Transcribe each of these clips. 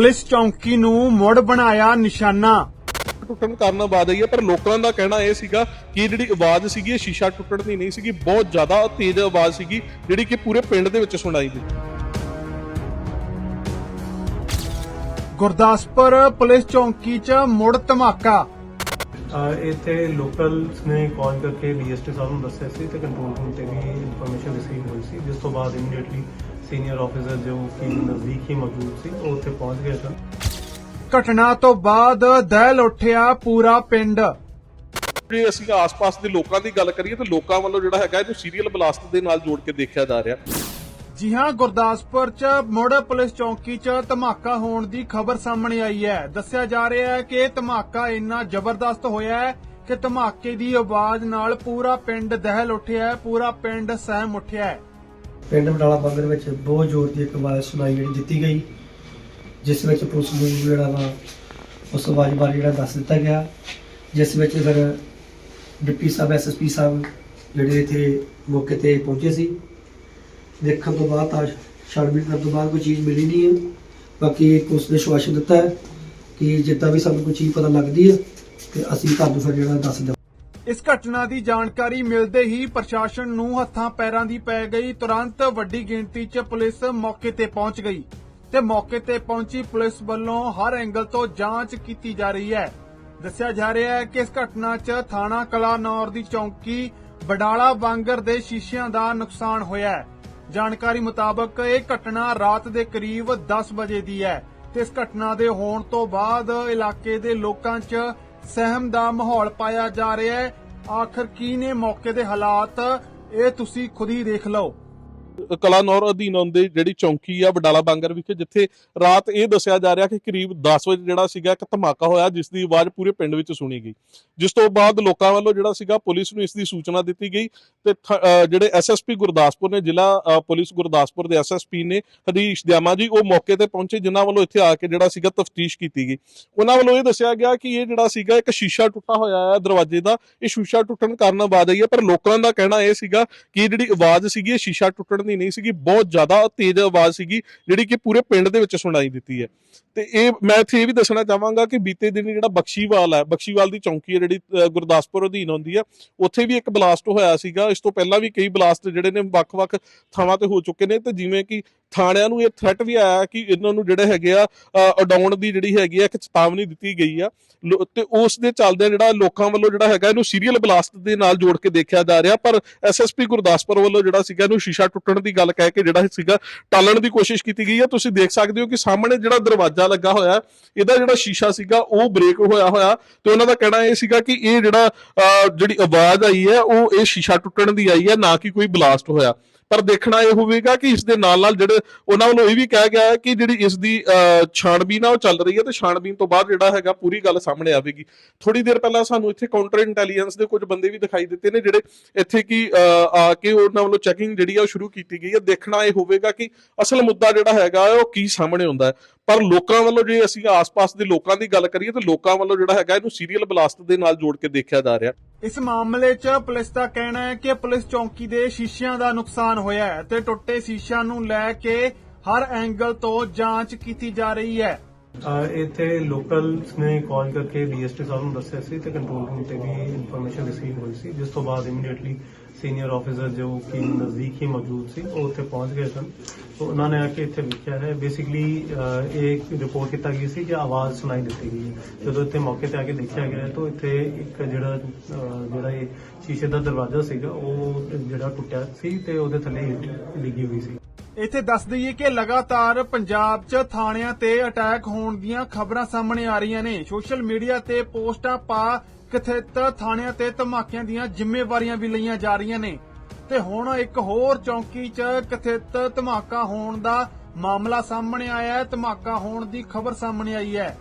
Police ਚੌਂਕੀ ਨੂੰ ਮੁੜ ਬਣਾਇਆ ਨਿਸ਼ਾਨਾ। ਟੁੱਟਣ ਕਾਰਨ ਆਵਾਜ਼ ਆਈ ਹੈ ਪਰ ਲੋਕਾਂ ਦਾ ਕਹਿਣਾ ਇਹ ਸੀਗਾ ਕਿ ਜਿਹੜੀ ਆਵਾਜ਼ ਸੀਗੀ ਇਹ ਸ਼ੀਸ਼ਾ ਟੁੱਟਣ ਦੀ ਨਹੀਂ ਸੀਗੀ ਬਹੁਤ ਜ਼ਿਆਦਾ ਤੇਜ਼ ਆਵਾਜ਼ ਸੀਗੀ ਜਿਹੜੀ ਕਿ ਪੂਰੇ ਪਿੰਡ ਦੇ ਵਿੱਚ ਸੁਣਾਈ ਦਿੱਤੀ ਗੁਰਦਾਸਪੁਰ ਪੁਲਿਸ ਚੌਂਕੀ 'ਚ ਮੁੜ ਧਮਾਕਾ। ਇੱਥੇ ਲੋਕਲਸ ਨੇ ਕਾਲ ਕਰਕੇ ਡੀਐਸਟੀ ਸਾਹਿਬ ਨੂੰ ਦੱਸਿਆ ਸੀ ਤੇ ਕੰਟਰੋਲ ਰੂਮ ਤੇ ਵੀ ਇਨਫੋਰਮੇਸ਼ਨ ਰਿਸੀਵ ਹੋਈ ਸੀ ਜਿਸ ਤੋਂ ਬਾਅਦ ਇਮੀਡੀਏਟਲੀ ਸੀਨੀਅਰ ਆਫੀਸਰ ਜੋ ਕਿ ਨਜ਼ਦੀਕ ਹੀ ਮੌਜੂਦ ਸੀ ਉਹ ਉੱਥੇ ਪਹੁੰਚ ਗਏ ਸਨ। ਘਟਨਾ ਤੋਂ ਬਾਅਦ ਦਹਿਲ ਉੱਠਿਆ ਪੂਰਾ ਪਿੰਡ। ਜੇ ਅਸੀਂ ਆਸ-ਪਾਸ ਦੇ ਲੋਕਾਂ ਦੀ ਗੱਲ ਕਰੀਏ ਤਾਂ ਲੋਕਾਂ ਵੱਲੋਂ ਜਿਹੜਾ ਹੈਗਾ ਇਹਨੂੰ ਸੀਰੀਅਲ ਬਲਾਸਟ ਦੇ ਨਾਲ ਜੋੜ ਕੇ ਦੇਖਿਆ ਜਾ ਰਿਹਾ। ਜੀ ਹਾਂ ਗੁਰਦਾਸਪੁਰ 'ਚ ਮੁੜ ਪੁਲਿਸ ਚੌਂਕੀ 'ਚ ਧਮਾਕਾ ਹੋਣ ਦੀ ਖਬਰ ਸਾਹਮਣੇ ਆਈ ਹੈ। ਦੱਸਿਆ ਜਾ ਰਿਹਾ ਹੈ ਕਿ ਇਹ ਧਮਾਕਾ ਇੰਨਾ ਜ਼ਬਰਦਸਤ ਹੋਇਆ ਹੈ ਕਿ ਧਮਾਕੇ ਦੀ ਆਵਾਜ਼ ਨਾਲ ਪੂਰਾ ਪਿੰਡ ਦਹਿਲ ਉੱਠਿਆ ਹੈ ਪੂਰਾ ਪਿੰਡ ਸਹਿਮ ਉੱਠਿਆ ਹੈ। ਪਿੰਡ ਬਟਾਲਾ ਬੰਦਰ ਵਿੱਚ ਬਹੁਤ ਜ਼ੋਰ ਦੀ ਇੱਕ ਆਵਾਜ਼ ਸੁਣਾਈ ਜਿਹੜੀ ਦਿੱਤੀ ਗਈ, ਜਿਸ ਵਿੱਚ ਪੁਲਿਸ ਨੂੰ ਜਿਹੜਾ ਵਾ ਉਸ ਆਵਾਜ਼ ਬਾਰੇ ਜਿਹੜਾ ਦੱਸ ਦਿੱਤਾ ਗਿਆ, ਜਿਸ ਵਿੱਚ ਫਿਰ ਡਿਪਟੀ ਸਾਹਿਬ ਐਸਐਸਪੀ ਸਾਹਿਬ ਜਿਹੜੇ ਇੱਥੇ ਮੌਕੇ ਤੇ ਪਹੁੰਚੇ ਸੀ। ਦੇਖਣ ਤੋਂ ਬਾਅਦ ਤਾਂ ਛਾਣਬੀਨ ਕਰਨ ਤੋਂ ਬਾਅਦ ਕੋਈ ਚੀਜ਼ ਮਿਲੀ ਨਹੀਂ ਹੈ। ਬਾਕੀ ਪੁਲਿਸ ਨੇ ਸ਼ਵਾਸ਼ਨ ਦਿੱਤਾ ਹੈ ਕਿ ਜਿੱਦਾਂ ਵੀ ਸਾਨੂੰ ਕੋਈ ਚੀਜ਼ ਪਤਾ ਲੱਗਦੀ ਹੈ, ਤੇ ਅਸੀਂ ਤੁਹਾਨੂੰ ਫਿਰ ਜਿਹੜਾ ਦੱਸ ਦਿਆਂਗੇ। ਇਸ ਘਟਨਾ ਦੀ ਜਾਣਕਾਰੀ ਮਿਲਦੇ ਹੀ ਪ੍ਰਸ਼ਾਸਨ ਨੂੰ ਹੱਥਾਂ ਪੈਰਾਂ ਦੀ ਪੈ ਗਈ। ਤੁਰੰਤ ਵੱਡੀ ਗਿਣਤੀ 'ਚ ਪੁਲਿਸ ਮੌਕੇ ਤੇ ਪਹੁੰਚ ਗਈ ਤੇ ਮੌਕੇ ਤੇ ਪਹੁੰਚੀ ਪੁਲਿਸ ਵੱਲੋਂ ਹਰ ਐਂਗਲ ਤੋਂ ਜਾਂਚ ਕੀਤੀ ਜਾ ਰਹੀ ਹੈ। ਦੱਸਿਆ ਜਾ ਰਿਹਾ ਹੈ ਕਿ ਇਸ ਘਟਨਾ 'ਚ ਥਾਣਾ ਕਲਾਨੌਰ ਦੀ ਚੌਂਕੀ ਬਡਾਲਾ ਵਾਂਗਰ ਦੇ ਸ਼ੀਸ਼ਿਆਂ ਦਾ ਨੁਕਸਾਨ ਹੋਇਆ ਹੈ। ਜਾਣਕਾਰੀ ਮੁਤਾਬਕ ਇਹ ਘਟਨਾ ਰਾਤ ਦੇ ਕਰੀਬ 10 ਵਜੇ ਦੀ ਹੈ ਤੇ ਇਸ ਘਟਨਾ ਦੇ ਹੋਣ ਤੋਂ ਬਾਅਦ ਇਲਾਕੇ ਦੇ ਲੋਕਾਂ 'ਚ ਸਹਿਮ ਦਾ ਮਾਹੌਲ ਪਾਇਆ ਜਾ ਰਿਹਾ ਹੈ। ਆਖਰ ਕੀ ਨੇ ਮੌਕੇ ਦੇ ਹਾਲਾਤ? ਇਹ ਤੁਸੀਂ ਖੁਦ ਹੀ ਦੇਖ ਲਓ। ਕਲਾਨੌਰ ਅਧੀਨ ਆਉਂਦੇ ਜਿਹੜੀ ਚੌਂਕੀ ਆ ਵਡਾਲਾ ਬਾਂਗਰ ਵਿਖੇ, ਜਿੱਥੇ ਰਾਤ ਇਹ ਦੱਸਿਆ ਜਾ ਰਿਹਾ ਕਿ ਕਰੀਬ 10 ਵਜੇ ਜਿਹੜਾ ਸੀਗਾ ਇੱਕ ਧਮਾਕਾ ਹੋਇਆ, ਜਿਸ ਦੀ ਆਵਾਜ਼ ਪੂਰੇ ਪਿੰਡ ਵਿੱਚ ਸੁਣੀ ਗਈ। ਜਿਸ ਤੋਂ ਬਾਅਦ ਲੋਕਾਂ ਵੱਲੋਂ ਜਿਹੜਾ ਸੀਗਾ ਪੁਲਿਸ ਨੂੰ ਇਸ ਦੀ ਸੂਚਨਾ ਦਿੱਤੀ ਗਈ ਤੇ ਜਿਹੜੇ ਐਸਐਸਪੀ ਗੁਰਦਾਸਪੁਰ ਨੇ, ਜ਼ਿਲ੍ਹਾ ਪੁਲਿਸ ਗੁਰਦਾਸਪੁਰ ਦੇ ਐਸਐਸਪੀ ਨੇ ਹਰੀਸ਼ ਦਿਆਮਾ ਜੀ, ਉਹ ਮੌਕੇ ਤੇ ਪਹੁੰਚੇ, ਜਿਨ੍ਹਾਂ ਵੱਲੋਂ ਇੱਥੇ ਆ ਕੇ ਜਿਹੜਾ ਸੀਗਾ ਤਫਤੀਸ਼ ਕੀਤੀ ਗਈ। ਉਹਨਾਂ ਵੱਲੋਂ ਇਹ ਦੱਸਿਆ ਗਿਆ ਕਿ ਇਹ ਜਿਹੜਾ ਸੀਗਾ ਇੱਕ ਸ਼ੀਸ਼ਾ ਟੁੱਟਾ ਹੋਇਆ ਹੈ ਦਰਵਾਜ਼ੇ ਦਾ, ਇਹ ਸ਼ੀਸ਼ਾ ਟੁੱਟਣ ਕਾਰਨ ਆਵਾਜ਼ ਆਈ ਹੈ, ਪਰ ਲੋਕਾਂ ਦਾ ਕਹਿਣਾ ਇਹ ਸੀਗਾ ਕਿ ਜਿਹੜੀ ਆਵਾਜ਼ ਸੀਗੀ, ਇਹ ਸ਼ੀਸ਼ਾ ਟੁੱਟਣ ਦੀ ਨਹੀਂ ਸੀਗੀ ਬਹੁਤ ਜ਼ਿਆਦਾ ਤੇਜ਼ ਆਵਾਜ਼ ਸੀਗੀ ਜਿਹੜੀ ਕਿ ਪੂਰੇ ਪਿੰਡ ਦੇ ਵਿੱਚ ਸੁਣਾਈ ਦਿੱਤੀ ਹੈ। ਤੇ ਇਹ ਮੈਂ ਇੱਥੇ ਇਹ ਵੀ ਦੱਸਣਾ ਚਾਹਾਂਗਾ ਕਿ ਬੀਤੇ ਦਿਨ ਜਿਹੜਾ ਬਖਸ਼ੀਵਾਲ ਹੈ ਬਖਸ਼ੀਵਾਲ ਦੀ ਚੌਂਕੀ ਹੈ ਜਿਹੜੀ ਗੁਰਦਾਸਪੁਰ ਅਧੀਨ ਆਉਂਦੀ ਹੈ ਉੱਥੇ ਵੀ ਇੱਕ ਬਲਾਸਟ ਹੋਇਆ ਸੀਗਾ। ਇਸ ਤੋਂ ਪਹਿਲਾਂ ਵੀ ਕਈ ਬਲਾਸਟ ਜਿਹੜੇ ਨੇ ਵੱਖ-ਵੱਖ ਥਾਵਾਂ ਤੇ ਹੋ ਚੁੱਕੇ ਨੇ ਤੇ ਜਿਵੇਂ ਕਿ ਥਾਣਿਆਂ ਨੂੰ ਇਹ ਥ੍ਰੈਟ ਵੀ ਆਇਆ ਕਿ ਇਹਨਾਂ ਨੂੰ ਜਿਹੜੇ ਹੈਗੇ ਆ ਅ, ਉਡਾਉਣ ਦੀ ਜਿਹੜੀ ਹੈਗੀ ਆ ਇੱਕ ਚੇਤਾਵਨੀ ਦਿੱਤੀ ਗਈ ਆ। ਲੋ- ਤੇ ਉਸ ਦੇ ਚੱਲਦਿਆਂ ਜਿਹੜਾ ਲੋਕਾਂ ਵੱਲੋਂ ਜਿਹੜਾ ਹੈਗਾ ਇਹਨੂੰ ਸੀਰੀਅਲ ਬਲਾਸਟ ਦੇ ਨਾਲ ਜੋੜ ਕੇ ਦੇਖਿਆ ਜਾ ਰਿਹਾ ਪਰ ਐਸਐਸਪੀ ਗੁਰਦਾਸਪੁਰ ਵੱਲੋਂ ਜਿਹੜਾ ਸੀਗਾ ਇਹਨੂੰ ਸ਼ੀਸ਼ਾ ਟੁੱਟਣ ਦੀ ਗੱਲ ਕਹਿ ਕੇ ਜਿਹੜਾ ਸੀਗਾ ਟਾਲਣ ਦੀ ਕੋਸ਼ਿਸ਼ ਕੀਤੀ ਗਈ ਹੈ। ਤੁਸੀਂ ਦੇਖ ਸਕਦੇ ਹੋ ਕਿ ਸਾਹਮਣੇ ਜਿਹੜਾ ਦਰਵਾਜ਼ਾ ਲੱਗਾ ਹੋਇਆ ਇਹਦਾ ਜਿਹੜਾ ਸ਼ੀਸ਼ਾ ਸੀਗਾ ਉਹ ਬ੍ਰੇਕ ਹੋਇਆ ਹੋਇਆ ਤੇ ਉਹਨਾਂ ਦਾ ਕਹਿਣਾ ਇਹ ਸੀਗਾ ਕਿ ਇਹ ਜਿਹੜਾ ਅ, ਜਿਹੜੀ ਆਵਾਜ਼ ਆਈ ਹੈ, ਉਹ ਇਹ ਸ਼ੀਸ਼ਾ ਟੁੱਟਣ ਦੀ ਆਈ ਹੈ, ਨਾ ਕਿ ਕੋਈ ਬਲਾਸਟ ਹੋਇਆ। ਪਰ ਦੇਖਣਾ ਇਹ ਹੋਵੇਗਾ ਕਿ ਇਸ ਦੇ ਨਾਲ ਨਾਲ ਜਿਹੜੇ ਉਹਨਾਂ ਵੱਲੋਂ ਇਹ ਵੀ ਕਿਹਾ ਗਿਆ ਹੈ ਕਿ ਜਿਹੜੀ ਇਸ ਦੀ ਛਾਣਬੀਨ ਆ, ਉਹ ਚੱਲ ਰਹੀ ਹੈ ਤੇ ਛਾਣਬੀਨ ਤੋਂ ਬਾਅਦ ਜਿਹੜਾ ਹੈਗਾ ਪੂਰੀ ਗੱਲ ਸਾਹਮਣੇ ਆਵੇਗੀ। ਥੋੜੀ ਦੇਰ ਪਹਿਲਾਂ ਸਾਨੂੰ ਇੱਥੇ ਕਾਊਂਟਰ ਇੰਟੈਲੀਜੈਂਸ ਦੇ ਕੁਝ ਬੰਦੇ ਵੀ ਦਿਖਾਈ ਦਿੱਤੇ ਨੇ, ਜਿਹੜੇ ਇੱਥੇ ਕੀ ਆ ਕੇ ਉਹਨਾਂ ਵੱਲੋਂ ਚੈਕਿੰਗ ਜਿਹੜੀ ਆ ਉਹ ਸ਼ੁਰੂ ਕੀਤੀ ਗਈ ਹੈ। ਦੇਖਣਾ ਇਹ ਹੋਵੇਗਾ ਕਿ ਅਸਲ ਮੁੱਦਾ ਜਿਹੜਾ ਹੈਗਾ, ਉਹ ਕੀ ਸਾਹਮਣੇ ਆਉਂਦਾ ਹੈ। ਪਰ ਲੋਕਾਂ ਵੱਲੋਂ ਜੇ ਅਸੀਂ ਆਸ-ਪਾਸ ਦੇ ਲੋਕਾਂ ਦੀ ਗੱਲ ਕਰੀਏ ਤਾਂ ਲੋਕਾਂ ਵੱਲੋਂ ਜਿਹੜਾ ਹੈਗਾ ਇਹਨੂੰ ਸੀਰੀਅਲ ਬਲਾਸਟ ਦੇ ਨਾਲ ਜੋੜ ਕੇ ਦੇਖਿਆ ਜਾ ਰਿਹਾ। ਇਸ ਮਾਮਲੇ 'ਚ ਪੁਲਿਸ ਦਾ ਕਹਿਣਾ ਹੈ ਕਿ ਪੁਲਿਸ ਚੌਂਕੀ ਦੇ ਸ਼ੀਸ਼ਿਆਂ ਦਾ ਨੁਕਸਾਨ ਹੋਇਆ ਹੈ ਤੇ ਟੁੱਟੇ ਸ਼ੀਸ਼ਿਆਂ ਨੂੰ ਲੈ ਕੇ ਹਰ ਐਂਗਲ ਤੋਂ ਜਾਂਚ ਕੀਤੀ ਜਾ ਰਹੀ ਹੈ। ਇੱਥੇ ਲੋਕਲਸ ਨੇ ਕਾਲ ਕਰਕੇ ਡੀਐਸਟੀ ਸਾਹਿਬ ਨੂੰ ਦੱਸਿਆ ਸੀ ਤੇ ਕੰਟਰੋਲ ਰੂਮ ਤੇ ਵੀ ਇਨਫੋਰਮੇਸ਼ਨ ਰਿਸੀਵ ਹੋਈ ਸੀ, ਜਿਸ ਤੋਂ ਬਾਅਦ ਇਮੀਡੀਏਟਲੀ ਸੀਨੀਅਰ ਆਫੀਸਰ ਜੋ ਕਿ ਨਜ਼ਦੀਕ ਹੀ ਮੌਜੂਦ ਸੀ, ਉਹ ਉੱਥੇ ਪਹੁੰਚ ਗਏ ਸਨ। ਤਾਂ ਉਹਨਾਂ ਨੇ ਆ ਕੇ ਇੱਥੇ ਵੇਖਿਆ ਹੈ। ਬੇਸਿਕਲੀ ਇਹ ਰਿਪੋਰਟ ਕੀਤਾ ਗਈ ਸੀ ਕਿ ਆਵਾਜ਼ ਸੁਣਾਈ ਦਿੱਤੀ ਗਈ ਹੈ। ਜਦੋਂ ਇੱਥੇ ਮੌਕੇ ਤੇ ਆ ਕੇ ਦੇਖਿਆ ਗਿਆ ਤਾਂ ਇੱਥੇ ਇੱਕ ਜਿਹੜਾ ਜਿਹੜਾ ਇਹ ਸ਼ੀਸ਼ੇ ਦਾ ਦਰਵਾਜ਼ਾ ਸੀਗਾ, ਉਹ ਜਿਹੜਾ ਟੁੱਟਿਆ ਸੀ ਤੇ ਉਹਦੇ ਥੱਲੇ ਇੱਟ ਡਿੱਗੀ ਹੋਈ ਸੀ। ਇੱਥੇ ਦੱਸ ਦਈਏ ਕਿ ਲਗਾਤਾਰ ਪੰਜਾਬ 'ਚ ਥਾਣਿਆਂ ਤੇ ਅਟੈਕ ਹੋਣ ਦੀਆਂ ਖਬਰਾਂ ਸਾਹਮਣੇ ਆ ਰਹੀਆਂ ਨੇ। ਸੋਸ਼ਲ ਮੀਡੀਆ ਤੇ ਪੋਸਟਾਂ ਪਾ ਕਥਿਤ ਥਾਣਿਆਂ ਤੇ ਧਮਾਕਿਆਂ ਦੀਆਂ ਜ਼ਿੰਮੇਵਾਰੀਆਂ ਵੀ ਲਈਆਂ ਜਾ ਰਹੀਆਂ ਨੇ। ਤੇ ਹੁਣ ਇੱਕ ਹੋਰ ਚੌਂਕੀ 'ਚ ਕਥਿਤ ਧਮਾਕਾ ਹੋਣ ਦਾ ਮਾਮਲਾ ਸਾਹਮਣੇ ਆਇਆ ਹੈ। ਧਮਾਕਾ ਹੋਣ ਦੀ ਖਬਰ ਸਾਹਮਣੇ ਆਈ ਹੈ।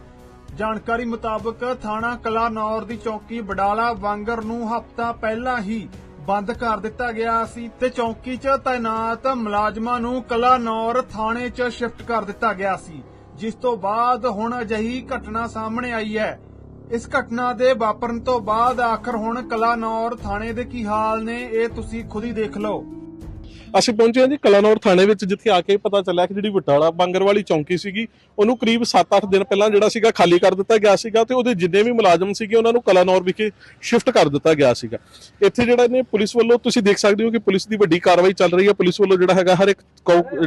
ਜਾਣਕਾਰੀ ਮੁਤਾਬਕ ਥਾਣਾ ਕਲਾਨੌਰ ਦੀ ਚੌਕੀ ਬਡਾਲਾ ਵਾਂਗਰ ਨੂੰ ਹਫ਼ਤਾ ਪਹਿਲਾਂ ਹੀ ਬੰਦ ਕਰ ਦਿੱਤਾ ਗਿਆ ਸੀ ਤੇ ਚੌਕੀ 'ਚ ਤਾਇਨਾਤ ਮੁਲਾਜ਼ਮਾਂ ਨੂੰ ਕਲਾਨੌਰ ਥਾਣੇ 'ਚ ਸ਼ਿਫਟ ਕਰ ਦਿੱਤਾ ਗਿਆ ਸੀ, ਜਿਸ ਤੋਂ ਬਾਅਦ ਹੁਣ ਅਜਿਹੀ ਘਟਨਾ ਸਾਹਮਣੇ ਆਈ ਹੈ। ਇਸ ਘਟਨਾ ਦੇ ਵਾਪਰਨ ਤੋਂ ਬਾਅਦ ਆਖਰ ਹੁਣ ਕਲਾਨੌਰ ਥਾਣੇ ਦੇ ਕੀ ਹਾਲ ਨੇ, ਇਹ ਤੁਸੀਂ ਖੁਦ ਹੀ ਦੇਖ ਲਓ। ਅਸੀਂ ਪਹੁੰਚੇ ਹਾਂ ਜੀ ਕਲਾਨੌਰ ਥਾਣੇ ਵਿੱਚ, ਜਿੱਥੇ ਆ ਕੇ ਪਤਾ ਚੱਲਿਆ ਕਿ ਜਿਹੜੀ ਬਟਾਲਾ ਬਾਂਗਰ ਵਾਲੀ ਚੌਂਕੀ ਸੀਗੀ, ਉਹਨੂੰ ਕਰੀਬ 7-8 ਦਿਨ ਪਹਿਲਾਂ ਜਿਹੜਾ ਸੀਗਾ ਖਾਲੀ ਕਰ ਦਿੱਤਾ ਗਿਆ ਸੀਗਾ ਤੇ ਉਹਦੇ ਜਿੰਨੇ ਵੀ ਮੁਲਾਜ਼ਮ ਸੀਗੇ ਉਹਨਾਂ ਨੂੰ ਕਲਾਨੌਰ ਵਿਖੇ ਸ਼ਿਫਟ ਕਰ ਦਿੱਤਾ ਗਿਆ ਸੀਗਾ। ਇੱਥੇ ਜਿਹੜਾ ਨੇ ਪੁਲਿਸ ਵੱਲੋਂ, ਤੁਸੀਂ ਦੇਖ ਸਕਦੇ ਹੋ ਕਿ ਪੁਲਿਸ ਦੀ ਵੱਡੀ ਕਾਰਵਾਈ ਚੱਲ ਰਹੀ ਹੈ। ਪੁਲਿਸ ਵੱਲੋਂ ਜਿਹੜਾ ਹੈਗਾ ਹਰ ਇੱਕ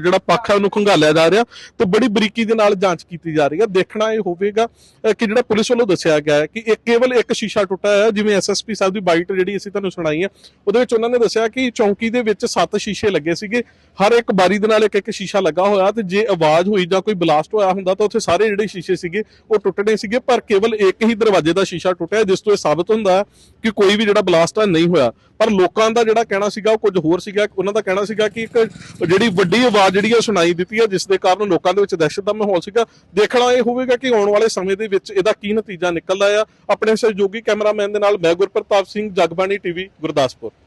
ਜਿਹੜਾ ਪੱਖ ਹੈ ਉਹਨੂੰ ਖੰਗਾਲਿਆ ਜਾ ਰਿਹਾ ਤੇ ਬੜੀ ਬਰੀਕੀ ਦੇ ਨਾਲ ਜਾਂਚ ਕੀਤੀ ਜਾ ਰਹੀ ਹੈ। ਦੇਖਣਾ ਇਹ ਹੋਵੇਗਾ ਕਿ ਜਿਹੜਾ ਪੁਲਿਸ ਵੱਲੋਂ ਦੱਸਿਆ ਗਿਆ ਹੈ ਕਿ ਇੱਕ ਕੇਵਲ ਇੱਕ ਸ਼ੀਸ਼ਾ ਟੁੱਟਾ ਹੈ ਜਿਵੇਂ ਐਸਐਸਪੀ ਸਾਹਿਬ ਦੀ ਬਾਈਟ ਜਿਹੜੀ ਅਸੀਂ ਤੁਹਾਨੂੰ ਸੁਣਾਈ ਹੈ, ਉਹਦੇ ਵਿੱਚ ਉਹਨਾਂ ਨੇ ਦੱਸਿਆ ਕਿ ਚੌਂਕੀ ਦੇ ਵਿੱਚ ਸੱਤ ਸ਼ੀਸ਼ੇ ਲੱਗੇ ਸੀਗੇ। ਹਰ ਇੱਕ ਬਾਰੀ ਦੇ ਨਾਲ ਇੱਕ ਇੱਕ ਸ਼ੀਸ਼ਾ ਲੱਗਾ ਹੋਇਆ ਤੇ ਜੇ ਆਵਾਜ਼ ਹੋਈ ਜਾਂ ਕੋਈ ਬਲਾਸਟ ਹੋਇਆ ਹੁੰਦਾ ਤਾਂ ਉੱਥੇ ਸਾਰੇ ਜਿਹੜੇ ਸ਼ੀਸ਼ੇ ਸੀਗੇ, ਉਹ ਟੁੱਟਣੇ ਸੀਗੇ, ਪਰ ਕੇਵਲ ਇੱਕ ਹੀ ਦਰਵਾਜ਼ੇ ਦਾ ਸ਼ੀਸ਼ਾ ਟੁੱਟਿਆ, ਜਿਸ ਤੋਂ ਇਹ ਸਾਬਤ ਹੁੰਦਾ ਕਿ ਕੋਈ ਵੀ ਜਿਹੜਾ ਬਲਾਸਟ ਆ ਨਹੀਂ ਹੋਇਆ। ਪਰ ਲੋਕਾਂ ਦਾ ਜਿਹੜਾ ਕਹਿਣਾ ਸੀਗਾ, ਉਹ ਕੁਝ ਹੋਰ ਸੀਗਾ। ਉਹਨਾਂ ਦਾ ਕਹਿਣਾ ਸੀਗਾ ਕਿ ਇੱਕ ਜਿਹੜੀ ਵੱਡੀ ਆਵਾਜ਼ ਜਿਹੜੀ ਆ ਸੁਣਾਈ ਦਿੱਤੀ ਹੈ ਜਿਸ ਦੇ ਕਾਰਨ ਲੋਕਾਂ ਦੇ ਵਿੱਚ ਦਹਿਸ਼ਤ ਦਾ ਮਾਹੌਲ ਸੀਗਾ। ਦੇਖਣਾ ਇਹ ਹੋਵੇਗਾ ਕਿ ਆਉਣ ਵਾਲੇ ਸਮੇਂ ਦੇ ਵਿੱਚ ਇਹਦਾ ਕੀ ਨਤੀਜਾ ਨਿਕਲਦਾ ਆ। ਆਪਣੇ ਸਹਿਯੋਗੀ ਕੈਮਰਾਮੈਨ ਦੇ ਨਾਲ ਮੈਂ ਗੁਰਪ੍ਰਤਾਪ ਸਿੰਘ, ਜਗਬਾਣੀ ਟੀਵੀ, ਗੁਰਦਾਸਪੁਰ।